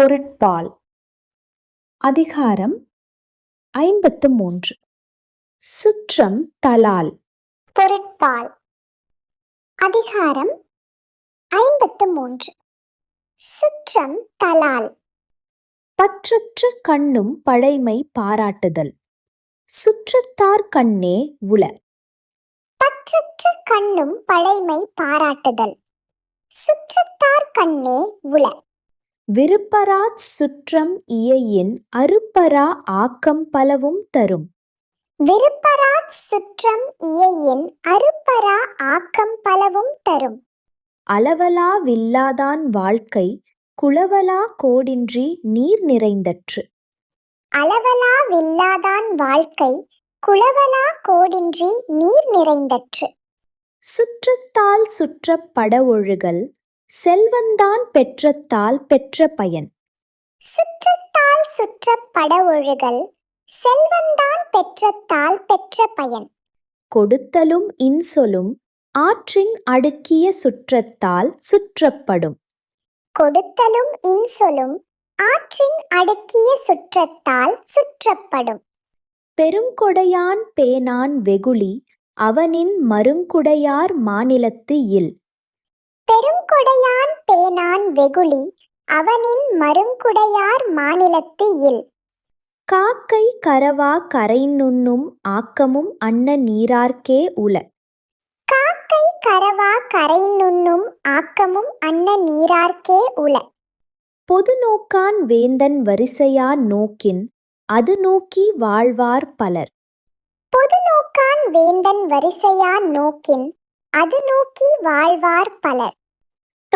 பொருட்பால். அதிகாரம் ஐம்பத்து மூன்று. சுற்றம் தலால். பொருட்பால். அதிகாரம் ஐம்பத்து மூன்று. சுற்றம் தலால். பற்றற்ற கண்ணும் பழைமை பாராட்டுதல். சுற்றத்தார் கண்ணே உள. பற்றற்ற கண்ணும் பழைமை பாராட்டுதல். சுற்றத்தார் கண்ணே உள. விருப்பராச் சுற்றம் இயையின் அருப்பரா ஆக்கம் பலவும் தரும். விருப்பராச் சுற்றம் இயையின் அருப்பரா ஆக்கம் பலவும் தரும். அளவலா வில்லாதான் வாழ்க்கை குளவலா கோடின்றி நீர் நிறைந்தற்று. அளவலா வில்லாதான் வாழ்க்கை குளவலா கோடின்றி நீர் நிறைந்தற்று. சுற்றத்தால் சுற்றப் படவொழுகல் செல்வந்தான் பெற்றத்தால் பெற்ற பயன். சுற்றத்தால் சுற்றப் படவொழுகல் செல்வந்தான் பெற்றத்தால் பெற்ற பயன். கொடுத்தலும் இன்சொலும் ஆற்றின் அடுக்கிய சுற்றத்தால் சுற்றப்படும். கொடுத்தலும் இன்சொலும் ஆற்றின் அடுக்கிய சுற்றத்தால் சுற்றப்படும். பெருங்கொடையான் பேனான் வெகுளி அவனின் மருங்குடையார் மாநிலத்து இல். பெருங்கொடையான் பேனான் வெகுளி அவனின் மருங்குடையார் மாநிலத்து இல். காக்கை கரவா கரைநுண்ணும் ஆக்கமும் அன்ன நீரார்க்கே உள. காக்கை கரவா கரை நுண்ணும் ஆக்கமும் அன்ன நீரார்க்கே உள. பொது நோக்கான் வேந்தன் வரிசையா நோக்கின் அது நோக்கி வாழ்வார் பலர். பொது நோக்கான் வேந்தன் வரிசையா நோக்கின் அது நோக்கி வாழ்வார் பலர்.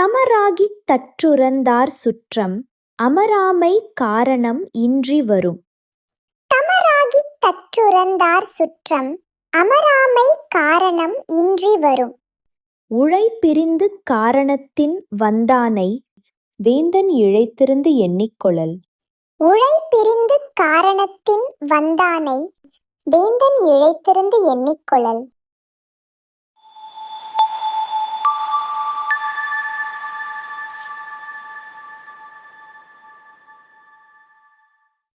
தமராகித் தற்றுறந்தார் சுற்றம் அமராமை காரணம் இன்றி வரும். தமராகித் தற்றுறந்தார் சுற்றம் அமராமை காரணம் இன்றி வரும். உழை பிரிந்து காரணத்தின் வந்தானை வேந்தன் இழைத்திருந்து எண்ணிக்கொள்ளல். உழைபிரிந்து காரணத்தின் வந்தானை வேந்தன் இழைத்திருந்து எண்ணிக்கொள்ளல்.